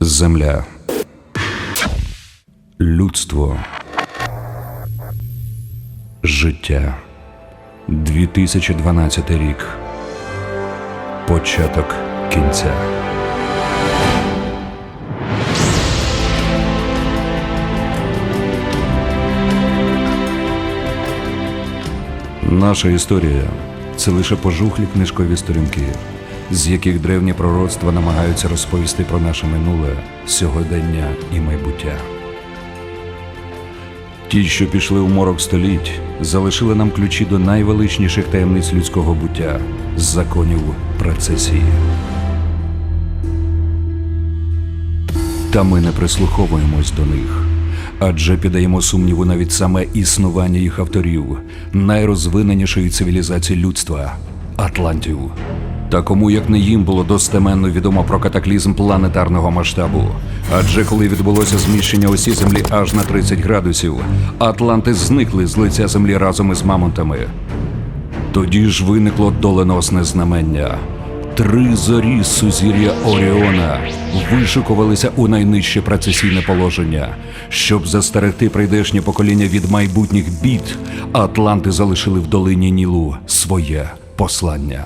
Земля. Людство. Життя. 2012 рік. Початок кінця. Наша історія це лише пожухлі книжкові сторінки, з яких древні пророцтва намагаються розповісти про наше минуле, сьогодення і майбуття. Ті, що пішли у морок століть, залишили нам ключі до найвеличніших таємниць людського буття законів процесії. Та ми не прислуховуємось до них, адже піддаємо сумніву навіть саме існування їх авторів, найрозвиненішої цивілізації людства Атлантів. Та кому як не їм було достеменно відомо про катаклізм планетарного масштабу. Адже коли відбулося зміщення осі землі аж на 30 градусів, Атланти зникли з лиця землі разом із мамонтами. Тоді ж виникло доленосне знамення. Три зорі сузір'я Оріона вишикувалися у найнижче процесійне положення. Щоб застерегти прийдешнє покоління від майбутніх бід, Атланти залишили в долині Нілу своє послання.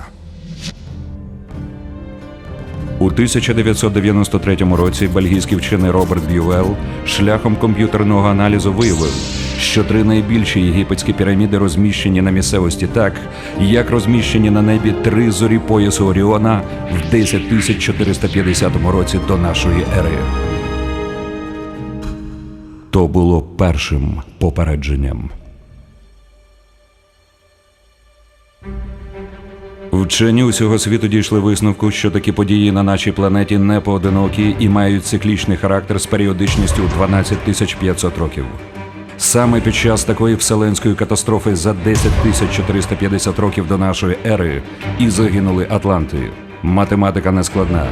У 1993 році бельгійський вчений Роберт Б'ювел шляхом комп'ютерного аналізу виявив, що три найбільші єгипетські піраміди розміщені на місцевості так, як розміщені на небі три зорі поясу Оріона в 10450 році до нашої ери. То було першим попередженням. Вчені усього світу дійшли висновку, що такі події на нашій планеті не поодинокі і мають циклічний характер з періодичністю у 12 тисяч 500 років. Саме під час такої вселенської катастрофи за 10 тисяч 450 років до нашої ери і загинули Атланти. Математика не складна.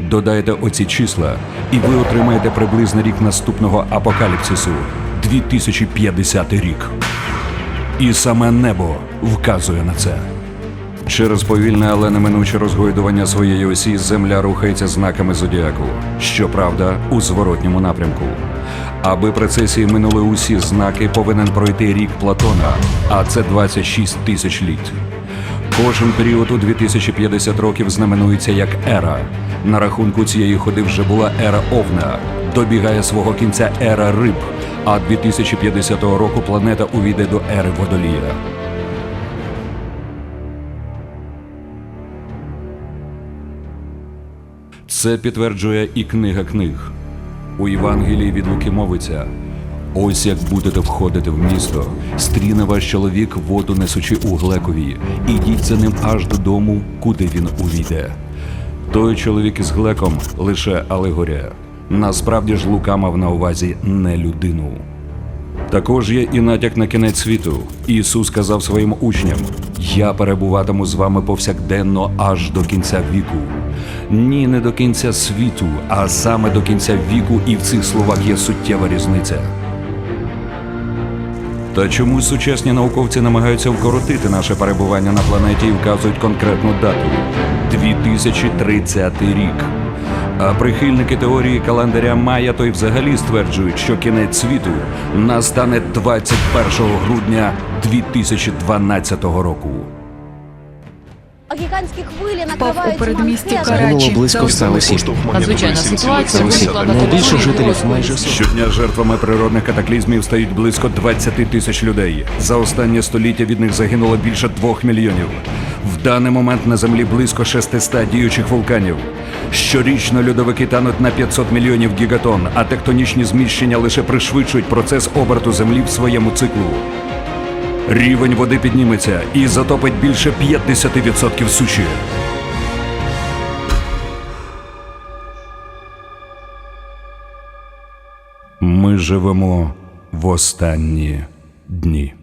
Додайте оці числа, і ви отримаєте приблизний рік наступного апокаліпсису 2050 рік. І саме небо вказує на це. Через повільне, але неминуче розгойдування своєї осі земля рухається знаками зодіаку. Щоправда, у зворотньому напрямку. Аби процесії минули усі знаки, повинен пройти рік Платона, а це 26 тисяч літ. Кожен період у 2050 років знаменується як ера. На рахунку цієї ходи вже була ера Овна. Добігає свого кінця ера риб, а 2050 року планета увійде до ери водолія. Це підтверджує і книга книг. У Євангелії від Луки мовиться: ось як будете входити в місто, стріне ваш чоловік воду несучи у глекові, ідіть за ним аж додому, куди він увійде. Той чоловік із глеком лише алегорія. Насправді ж Лука мав на увазі не людину. Також є і натяк на кінець світу. Ісус сказав своїм учням: Я перебуватиму з вами повсякденно аж до кінця віку. Ні, не до кінця світу, а саме до кінця віку, і в цих словах є суттєва різниця. Та чомусь сучасні науковці намагаються вкоротити наше перебування на планеті і вказують конкретну дату 2030 рік. А прихильники теорії календаря Майя то й взагалі стверджують, що кінець світу настане 21 грудня 2012 року. Гігантські хвилі Впав накривають у передмісті Манхеттен. Карачі. Загинуло близько Та ста осіб. Надзвичайна ситуація виникла на Найбільше території жителів майже сотні. Щодня жертвами природних катаклізмів стають близько 20 тисяч людей. За останнє століття від них загинуло більше двох мільйонів. В даний момент на землі близько 600 діючих вулканів. Щорічно льодовики тануть на 500 мільйонів гігатон, а тектонічні зміщення лише пришвидшують процес оберту землі в своєму циклу. Рівень води підніметься і затопить більше 50% суші. Ми живемо в останні дні.